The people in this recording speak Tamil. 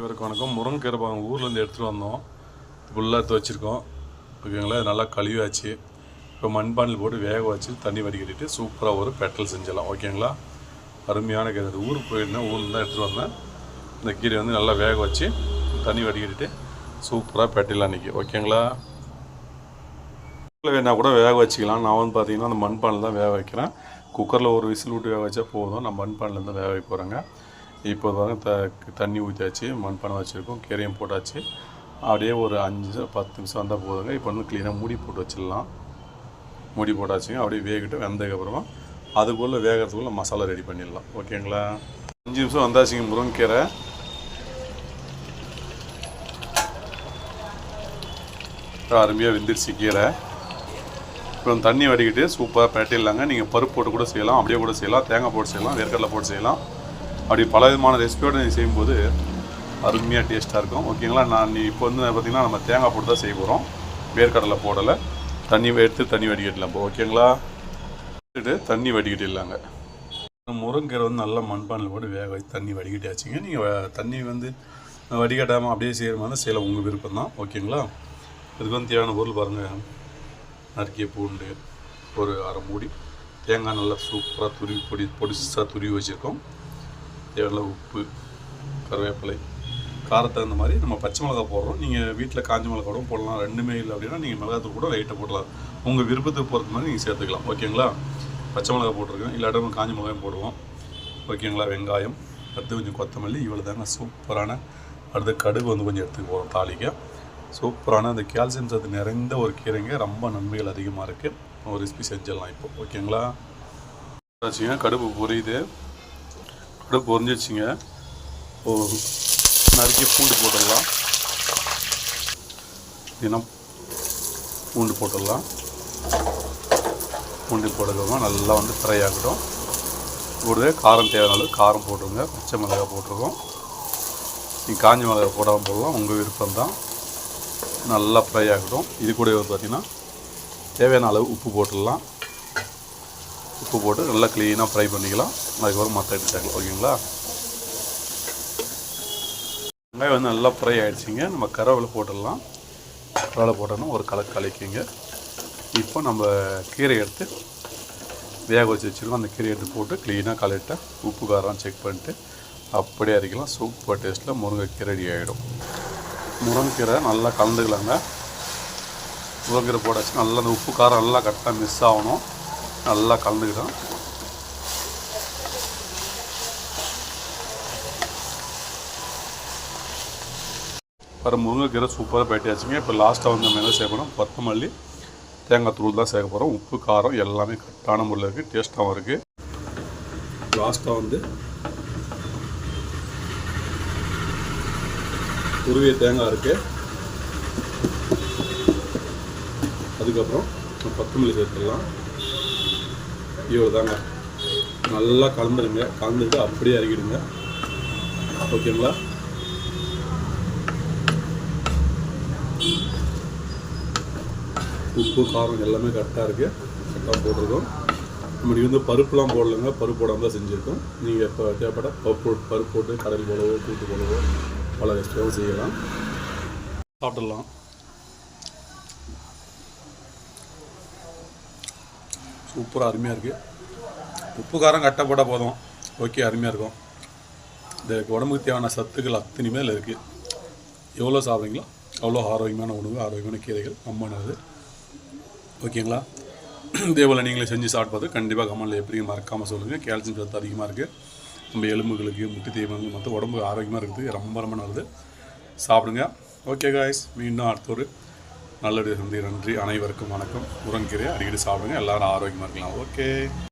இவருக்கு வணக்கம். முருங்கைக்கீரை பாருங்க ஊர்லேருந்து எடுத்துகிட்டு வந்தோம். ஃபுல்லாக எடுத்து வச்சுருக்கோம். ஓகேங்களா? நல்லா கழுவியாச்சு. இப்போ மண்பானையில் போட்டு வேக வச்சு தண்ணி வடிகட்டிட்டு சூப்பராக ஒரு பெட்டல் செஞ்சிடலாம். ஓகேங்களா? அருமையான கீரை. ஊருக்கு போயிருந்தேன். ஊர்லேருந்து தான் எடுத்துகிட்டு வந்தேன். இந்த கீரை வந்து நல்லா வேக வச்சு தண்ணி வடிகட்டிட்டு சூப்பராக பெட்டிலாம் அன்றைக்கி ஓகேங்களா? குக்கரில் வேணா கூட வேக வச்சுக்கலாம். நான் வந்து பார்த்தீங்கன்னா அந்த மண்பானில் தான் வேக வைக்கிறேன். குக்கரில் ஒரு விசில் விட்டு வேக வச்சா போதும். நான் மண்பானில் தான் வேக வைக்க போகிறேங்க இப்போ தாங்க த தண்ணி ஊற்றியாச்சு மண்பானை வச்சுருக்கோம் கீரையும் போட்டாச்சு. அப்படியே ஒரு அஞ்சு பத்து நிமிஷம் வந்தால் போதுங்க. இப்போ வந்து க்ளீனாக மூடி போட்டு வச்சிடலாம். மூடி போட்டாச்சுங்க. அப்படியே வேகட்டும் வெந்ததுக்கப்புறமா அதுக்குள்ளே வேகிறதுக்குள்ளே மசாலா ரெடி பண்ணிடலாம். ஓகேங்களா? அஞ்சு நிமிஷம் வந்தாச்சுங்க முருங்கைக்கீரை அருமையாக வெந்துருச்சு கீரை. இப்போ தண்ணி வடிக்கிட்டு சூப்பராக பேட்டிடலாங்க. நீங்கள் பருப்பு போட்டு கூட செய்யலாம் அப்படியே கூட செய்யலாம் தேங்காய் போட்டு செய்யலாம் வேர்க்கடலை போட்டு செய்யலாம். அப்படி பல விதமான ரெசிபியோடு நீங்கள் செய்யும்போது அருமையாக டேஸ்ட்டாக இருக்கும். ஓகேங்களா நான் நீ இப்போ வந்து பார்த்திங்கன்னா நம்ம தேங்காய் போட்டு தான் செய்ய போகிறோம் வேர்க்கடலை போடலை. தண்ணி எடுத்து தண்ணி வடிகட்டலாம். இப்போ ஓகேங்களா எடுத்துட்டு தண்ணி வடிகட்டிடலாங்க. முருங்கீரை வந்து நல்லா மண்பானில் போட்டு வேக வச்சு தண்ணி வடிகட்டியாச்சுங்க. நீங்கள் தண்ணி வந்து வடிகட்டாமல் அப்படியே செய்கிற மாதிரி செய்யலாம். உங்கள் விருப்பம் தான். ஓகேங்களா இதுக்கு வந்து தேவையான பொருள் பாருங்கள் நறுக்கிய பூண்டு ஒரு அரை மூடி. தேங்காய் நல்லா சூப்பராக துருவி பொடி பொடிசாக துருவி வச்சுருக்கோம். தேவையான உப்பு கருவேப்பிலை காரத்தை தகுந்த மாதிரி நம்ம பச்சை மிளகா போடுறோம். நீங்கள் வீட்டில் காஞ்ச மிளகா கூட போடலாம். ரெண்டுமே இல்லை அப்படின்னா நீங்கள் மிளகாத்தூள் கூட லைட்டாக போடலாம் உங்கள் விருப்பத்துக்கு பொறுத்த மாதிரி நீங்கள் சேர்த்துக்கலாம். ஓகேங்களா? பச்சை மிளகா போட்டிருக்கேன். இல்லாட்ட நம்ம காஞ்ச மிளகாயும் போடுவோம். ஓகேங்களா? வெங்காயம் அடுத்து கொஞ்சம் கொத்தமல்லி இவ்வளோ தாங்க. சூப்பரான அடுத்து கடுகு வந்து கொஞ்சம் எடுத்துக்க போகிறோம் தாளிக்க. சூப்பரான அந்த கால்சியம் சத்து நிறைந்த ஒரு கீரைங்க. ரொம்ப நன்மைகள் அதிகமாக இருக்குது ஒரு ரெசிபி செஞ்சிடலாம் இப்போ. ஓகேங்களா? வச்சுங்க. கடுகு புரியுது. அப்படியே பொறிஞ்சிச்சுங்க ஓ நறுக்கி பூண்டு போட்டுடலாம். தினம் பூண்டு போட்டுடலாம். பூண்டு போட்டுக்கோங்க நல்லா வந்து ஃப்ரை ஆகட்டும். கூடவே காரம் தேவையான அளவு காரம் போட்டுருங்க பச்சை மிளகாய் போட்டிருக்கோம். நீங்கள் காஞ்ச மிளகாய் போடாமல் போடலாம். உங்கள் விருப்பம் தான் நல்லா ஃப்ரை ஆகட்டும். இது கூட வந்து பார்த்திங்கன்னா தேவையான அளவு உப்பு போட்டுடலாம். உப்பு போட்டு நல்லா க்ளீனாக ஃப்ரை பண்ணிக்கலாம். அதுக்கப்புறம் மற்ற எடுத்துட்டாங்க ஓகேங்களா வெங்காயம் வந்து நல்லா ஃப்ரை ஆகிடுச்சிங்க நம்ம கரவில் போட்டுடலாம். கரவில் போட்டோன்னா ஒரு கலக்கு கலக்கிங்க. இப்போ நம்ம கீரை எடுத்து வேக வச்சு வச்சுருக்கோம். அந்த கீரை எடுத்து போட்டு க்ளீனாக கலெக்டாக உப்பு காரம் செக் பண்ணிட்டு அப்படியே அரைக்கலாம். சூப்பர் டேஸ்ட்டில் முருங்கைக்கீரை ரெடி ஆகிடும் முருங்கைக்கீரை நல்லா கலந்துக்கலாங்க. முருங்கைக்கீரை போட்டாச்சு நல்லா அந்த உப்பு காரம் நல்லா கரெக்டாக மிஸ் ஆகணும். நல்லா கலந்துக்கிடும் வர முருங்கைக்கீரை சூப்பராக பேட்டியாச்சுங்க இப்போ லாஸ்ட்டாக வந்து நம்ம என்ன செய்ய போகிறோம் கொத்தமல்லி தேங்காய் தூள் தான் சேர்க்க போகிறோம் உப்பு காரம் எல்லாமே கரெக்டான முறையில் இருக்குது டேஸ்ட்டாகவும் இருக்குது லாஸ்ட்டாக வந்து துருவிய தேங்காய் இருக்குது அதுக்கப்புறம் பத்து மல்லி சேர்த்துக்கலாம் இவ்வளோ தாங்க நல்லா கலந்துடுங்க. கலந்துட்டு அப்படியே இறக்கிடுங்க. ஓகேங்களா உப்பு காரம் எல்லாமே கரெக்டாக இருக்குது கரெக்டாக போட்டிருக்கோம். நம்மளுக்கு வந்து பருப்புலாம் போடலைங்க. பருப்பு போடாமல் தான் செஞ்சுருக்கோம். நீங்கள் இப்போ தேவைப்பட்ட பருப்பு பருப்பு போட்டு கடல் போலவோ கூட்டு போலவோ பல ரெஸ்டாவும் செய்யலாம். சாப்பிடலாம். சூப்பராக அருமையாக இருக்குது உப்பு காரம் கரெக்டாக போட்டால் போதும். ஓகே அருமையாக இருக்கும். இந்த உடம்புக்கு தேவையான சத்துக்கள் அத்தனையுமே இதில் இருக்குது எவ்வளோ சாப்பிட்றீங்களோ அவ்வளோ ஆரோக்கியமான உணவு ஆரோக்கியமான கீரைகள் நம்மனது ஓகேங்களா? இதே போல் நீங்களே செஞ்சு சாப்பிட்டு பார்த்து கண்டிப்பாக கமெண்டில் எப்படி மறக்காமல் சொல்லுங்கள் கால்சியம் சத்து அதிகமாக இருக்குது நம்ம எலும்புகளுக்கு முட்டி தீவனங்கள் மற்ற உடம்பு ஆரோக்கியமாக இருக்குது. ரொம்ப ரொம்ப நல்லது. சாப்பிடுங்க. ஓகே காய்ஸ் மீண்டும் அடுத்த ஒரு நல்லது நன்றி நன்றி. அனைவருக்கும் வணக்கம். முருங்கீரை அடிக்கடி சாப்பிடுங்க. எல்லாரும் ஆரோக்கியமாக இருக்கலாம். ஓகே